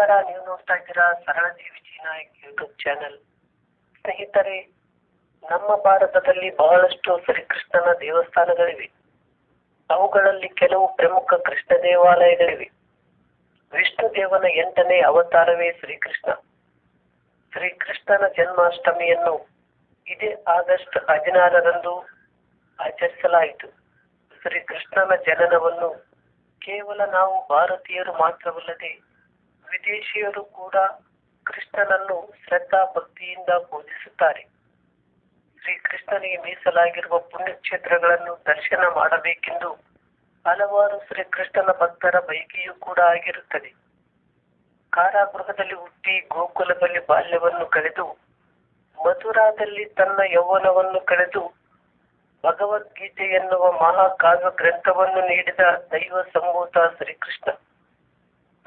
ನಮಸ್ಕಾರ, ನೀವು ನೋಡ್ತಾ ಇದ್ದೀರಾ ಸರಳ ಜೀವಿ ನಾಯಕ್ ಯೂಟ್ಯೂಬ್ ಚಾನೆಲ್ ಸ್ನೇಹಿತರೆ, ನಮ್ಮ ಭಾರತದಲ್ಲಿ ಬಹಳಷ್ಟು ಶ್ರೀಕೃಷ್ಣನ ದೇವಸ್ಥಾನಗಳಿವೆ. ಅವುಗಳಲ್ಲಿ ಕೆಲವು ಪ್ರಮುಖ ಕೃಷ್ಣ ದೇವಾಲಯಗಳಿವೆ. ವಿಷ್ಣು ದೇವನ ಎಂಟನೇ ಅವತಾರವೇ ಶ್ರೀಕೃಷ್ಣ. ಶ್ರೀಕೃಷ್ಣನ ಜನ್ಮಾಷ್ಟಮಿಯನ್ನು ಇದೇ ಆಗಸ್ಟ್ ಹದಿನಾರರಂದು ಆಚರಿಸಲಾಯಿತು. ಶ್ರೀಕೃಷ್ಣನ ಜನನವನ್ನು ಕೇವಲ ನಾವು ಭಾರತೀಯರು ಮಾತ್ರವಲ್ಲದೆ ವಿದೇಶಿಯರು ಕೂಡ ಕೃಷ್ಣನನ್ನು ಶ್ರದ್ಧಾ ಭಕ್ತಿಯಿಂದ ಪೂಜಿಸುತ್ತಾರೆ. ಶ್ರೀಕೃಷ್ಣನಿಗೆ ಮೀಸಲಾಗಿರುವ ಪುಣ್ಯಕ್ಷೇತ್ರಗಳನ್ನು ದರ್ಶನ ಮಾಡಬೇಕೆಂದು ಹಲವಾರು ಶ್ರೀಕೃಷ್ಣನ ಭಕ್ತರ ಬಯಕೆಯೂ ಕೂಡ ಆಗಿರುತ್ತದೆ. ಕಾರಾಗೃಹದಲ್ಲಿ ಹುಟ್ಟಿ ಗೋಕುಲದಲ್ಲಿ ಬಾಲ್ಯವನ್ನು ಕಳೆದು, ಮಥುರಾದಲ್ಲಿ ತನ್ನ ಯೌವನವನ್ನು ಕಳೆದು, ಭಗವದ್ಗೀತೆ ಎನ್ನುವ ಮಹಾಕಾವ್ಯ ಗ್ರಂಥವನ್ನು ನೀಡಿದ ದೈವ ಸಂಭೂತ ಶ್ರೀಕೃಷ್ಣ.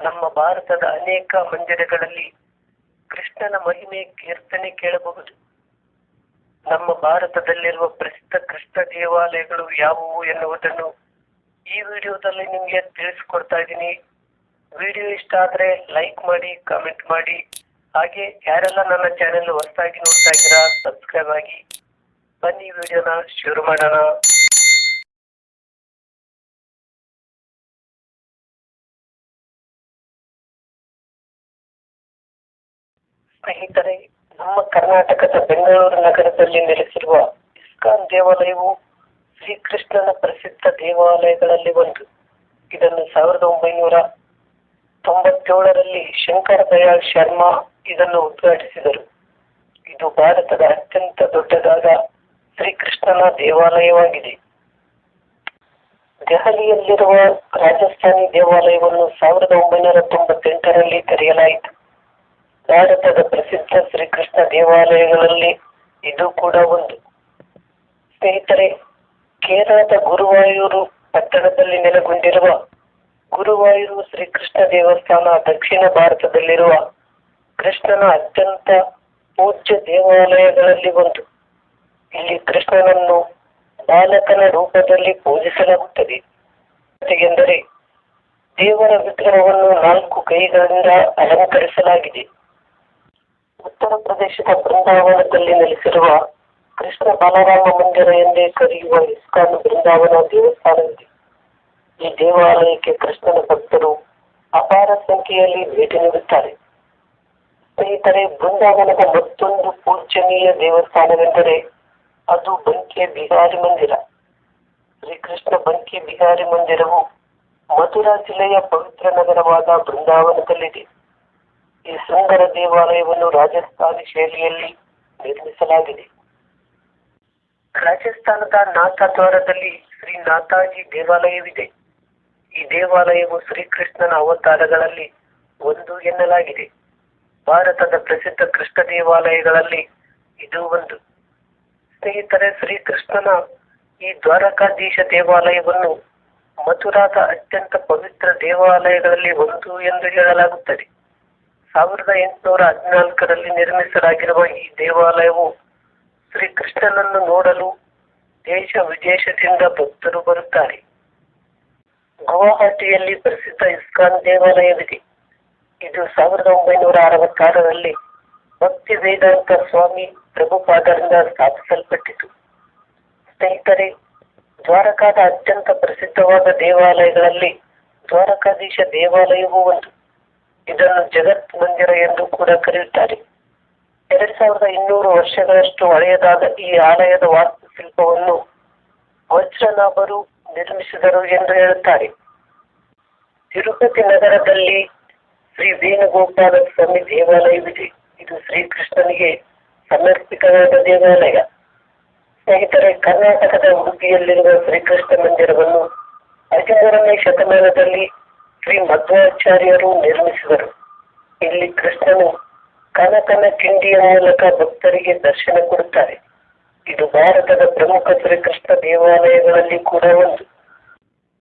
ನಮ್ಮ ಭಾರತದ ಅನೇಕ ಮಂದಿರಗಳಲ್ಲಿ ಕೃಷ್ಣನ ಮಹಿಮೆ ಕೀರ್ತನೆ ಕೇಳಬಹುದು. ನಮ್ಮ ಭಾರತದಲ್ಲಿರುವ ಪ್ರಸಿದ್ಧ ಕೃಷ್ಣ ದೇವಾಲಯಗಳು ಯಾವುವು ಎನ್ನುವುದನ್ನು ಈ ವಿಡಿಯೋದಲ್ಲಿ ನಿಮಗೆ ತಿಳಿಸ್ಕೊಡ್ತಾ ಇದ್ದೀನಿ. ವಿಡಿಯೋ ಇಷ್ಟ ಆದ್ರೆ ಲೈಕ್ ಮಾಡಿ, ಕಾಮೆಂಟ್ ಮಾಡಿ. ಹಾಗೆ ಯಾರೆಲ್ಲ ನನ್ನ ಚಾನೆಲ್ ಹೊಸದಾಗಿ ನೋಡ್ತಾ ಇದ್ದೀರಾ, ಸಬ್ಸ್ಕ್ರೈಬ್ ಆಗಿ. ಬನ್ನಿ ವಿಡಿಯೋನ ಶುರು ಮಾಡೋಣ. ಸ್ನೇಹಿತರೆ, ನಮ್ಮ ಕರ್ನಾಟಕದ ಬೆಂಗಳೂರು ನಗರದಲ್ಲಿ ನೆಲೆಸಿರುವ ಇಸ್ಕಾನ್ ದೇವಾಲಯವು ಶ್ರೀಕೃಷ್ಣನ ಪ್ರಸಿದ್ಧ ದೇವಾಲಯಗಳಲ್ಲಿ ಒಂದು. ಇದನ್ನು ಸಾವಿರದ ಒಂಬೈನೂರ ತೊಂಬತ್ತೇಳರಲ್ಲಿ ಶಂಕರ ದಯಾಳ್ ಶರ್ಮಾ ಇದನ್ನು ಉದ್ಘಾಟಿಸಿದರು. ಇದು ಭಾರತದ ಅತ್ಯಂತ ದೊಡ್ಡದಾದ ಶ್ರೀಕೃಷ್ಣನ ದೇವಾಲಯವಾಗಿದೆ. ದೆಹಲಿಯಲ್ಲಿರುವ ರಾಜಸ್ಥಾನಿ ದೇವಾಲಯವನ್ನು ಸಾವಿರದ ಒಂಬೈನೂರ ತೊಂಬತ್ತೆಂಟರಲ್ಲಿ ತೆರೆಯಲಾಯಿತು. ಭಾರತದ ಪ್ರಸಿದ್ಧ ಶ್ರೀಕೃಷ್ಣ ದೇವಾಲಯಗಳಲ್ಲಿ ಇದು ಕೂಡ ಒಂದು. ಸ್ನೇಹಿತರೆ, ಕೇರಳದ ಗುರುವಾಯೂರು ಪಟ್ಟಣದಲ್ಲಿ ನೆಲೆಗೊಂಡಿರುವ ಗುರುವಾಯೂರು ಶ್ರೀಕೃಷ್ಣ ದೇವಸ್ಥಾನ ದಕ್ಷಿಣ ಭಾರತದಲ್ಲಿರುವ ಕೃಷ್ಣನ ಅತ್ಯಂತ ಪೂಜ್ಯ ದೇವಾಲಯಗಳಲ್ಲಿ ಒಂದು. ಇಲ್ಲಿ ಕೃಷ್ಣನನ್ನು ಬಾಲಕನ ರೂಪದಲ್ಲಿ ಪೂಜಿಸಲಾಗುತ್ತದೆ. ಎಂದರೆ ದೇವರ ವಿಗ್ರಹವನ್ನು ನಾಲ್ಕು ಕೈಗಳಿಂದ ಅಲಂಕರಿಸಲಾಗಿದೆ. ಉತ್ತರ ಪ್ರದೇಶದ ಬೃಂದಾವನದಲ್ಲಿ ನೆಲೆಸಿರುವ ಕೃಷ್ಣ ಬಾಲರಾಮ ಮಂದಿರ ಎಂದೇ ಕರೆಯುವ ಇಸ್ಕಾನ್ ಬೃಂದಾವನ ದೇವಸ್ಥಾನವಿದೆ. ಈ ದೇವಾಲಯಕ್ಕೆ ಕೃಷ್ಣನ ಭಕ್ತರು ಅಪಾರ ಸಂಖ್ಯೆಯಲ್ಲಿ ಭೇಟಿ ನೀಡುತ್ತಾರೆ. ಸ್ನೇಹಿತರೆ, ಬೃಂದಾವನದ ಮತ್ತೊಂದು ಪೂಜನೀಯ ದೇವಸ್ಥಾನವೆಂದರೆ ಅದು ಬಂಕೆ ಬಿಹಾರಿ ಮಂದಿರ. ಶ್ರೀಕೃಷ್ಣ ಬಂಕೆ ಬಿಹಾರಿ ಮಂದಿರವು ಮಥುರಾ ಜಿಲ್ಲೆಯ ಪವಿತ್ರ ನಗರವಾದ ಬೃಂದಾವನದಲ್ಲಿದೆ. ಈ ಸುಂದರ ದೇವಾಲಯವನ್ನು ರಾಜಸ್ಥಾನಿ ಶೈಲಿಯಲ್ಲಿ ನಿರ್ಮಿಸಲಾಗಿದೆ. ರಾಜಸ್ಥಾನದ ನಾಥದ್ವಾರದಲ್ಲಿ ಶ್ರೀ ನಾಥಾಜಿ ದೇವಾಲಯವಿದೆ. ಈ ದೇವಾಲಯವು ಶ್ರೀಕೃಷ್ಣನ ಅವತಾರಗಳಲ್ಲಿ ಒಂದು ಎನ್ನಲಾಗಿದೆ. ಭಾರತದ ಪ್ರಸಿದ್ಧ ಕೃಷ್ಣ ದೇವಾಲಯಗಳಲ್ಲಿ ಇದು ಒಂದು. ಸ್ನೇಹಿತರೆ, ಶ್ರೀಕೃಷ್ಣನ ಈ ದ್ವಾರಕಾಧೀಶ ದೇವಾಲಯವನ್ನು ಮಥುರಾದ ಅತ್ಯಂತ ಪವಿತ್ರ ದೇವಾಲಯಗಳಲ್ಲಿ ಒಂದು ಎಂದು ಹೇಳಲಾಗುತ್ತದೆ. ಸಾವಿರದ ಎಂಟುನೂರ ಹದಿನಾಲ್ಕರಲ್ಲಿ ನಿರ್ಮಿಸಲಾಗಿರುವ ಈ ದೇವಾಲಯವು ಶ್ರೀಕೃಷ್ಣನನ್ನು ನೋಡಲು ದೇಶ ವಿದೇಶದಿಂದ ಭಕ್ತರು ಬರುತ್ತಾರೆ. ಗುವಾಹಟಿಯಲ್ಲಿ ಪ್ರಸಿದ್ಧ ಇಸ್ಕಾನ್ ದೇವಾಲಯವಿದೆ. ಇದು ಸಾವಿರದ ಒಂಬೈನೂರ ಅರವತ್ತಾರರಲ್ಲಿ ಭಕ್ತಿ ವೇದಾಂತ ಸ್ವಾಮಿ ಪ್ರಭುಪಾದರಿಂದ ಸ್ಥಾಪಿಸಲ್ಪಟ್ಟಿತು. ಸ್ನೇಹಿತರೆ, ದ್ವಾರಕಾದ ಅತ್ಯಂತ ಪ್ರಸಿದ್ಧವಾದ ದೇವಾಲಯಗಳಲ್ಲಿ ದ್ವಾರಕಾಧೀಶ ದೇವಾಲಯವೂ ಒಂದು. ಇದನ್ನು ಜಗತ್ ಮಂದಿರ ಎಂದು ಕೂಡ ಕರೆಯುತ್ತಾರೆ. ಎರಡ್ ಸಾವಿರದ ಇನ್ನೂರು ವರ್ಷಗಳಷ್ಟು ಹಳೆಯದಾದ ಈ ಆಲಯದ ವಾಸ್ತುಶಿಲ್ಪವನ್ನು ವಜ್ರನಾಭರು ನಿರ್ಮಿಸಿದರು ಎಂದು ಹೇಳುತ್ತಾರೆ. ತಿರುಪತಿ ನಗರದಲ್ಲಿ ಶ್ರೀ ವೇಣುಗೋಪಾಲ ಸ್ವಾಮಿ ದೇವಾಲಯವಿದೆ. ಇದು ಶ್ರೀಕೃಷ್ಣನಿಗೆ ಸಮರ್ಪಿತವಾದ ದೇವಾಲಯ. ಸ್ನೇಹಿತರೆ, ಕರ್ನಾಟಕದ ಉಡುಪಿಯಲ್ಲಿರುವ ಶ್ರೀಕೃಷ್ಣ ಮಂದಿರವನ್ನು ಹದಿಮೂರನೇ ಶತಮಾನದಲ್ಲಿ ಶ್ರೀ ಮಧ್ವಾಚಾರ್ಯರು ನಿರ್ಮಿಸಿದರು. ಇಲ್ಲಿ ಕೃಷ್ಣನು ಕನಕನ ಕಿಂಡಿಯ ಮೂಲಕ ಭಕ್ತರಿಗೆ ದರ್ಶನ ಕೊಡುತ್ತಾರೆ. ಇದು ಭಾರತದ ಪ್ರಮುಖ ಶ್ರೀಕೃಷ್ಣ ದೇವಾಲಯಗಳಲ್ಲಿ ಕೂಡ ಒಂದು.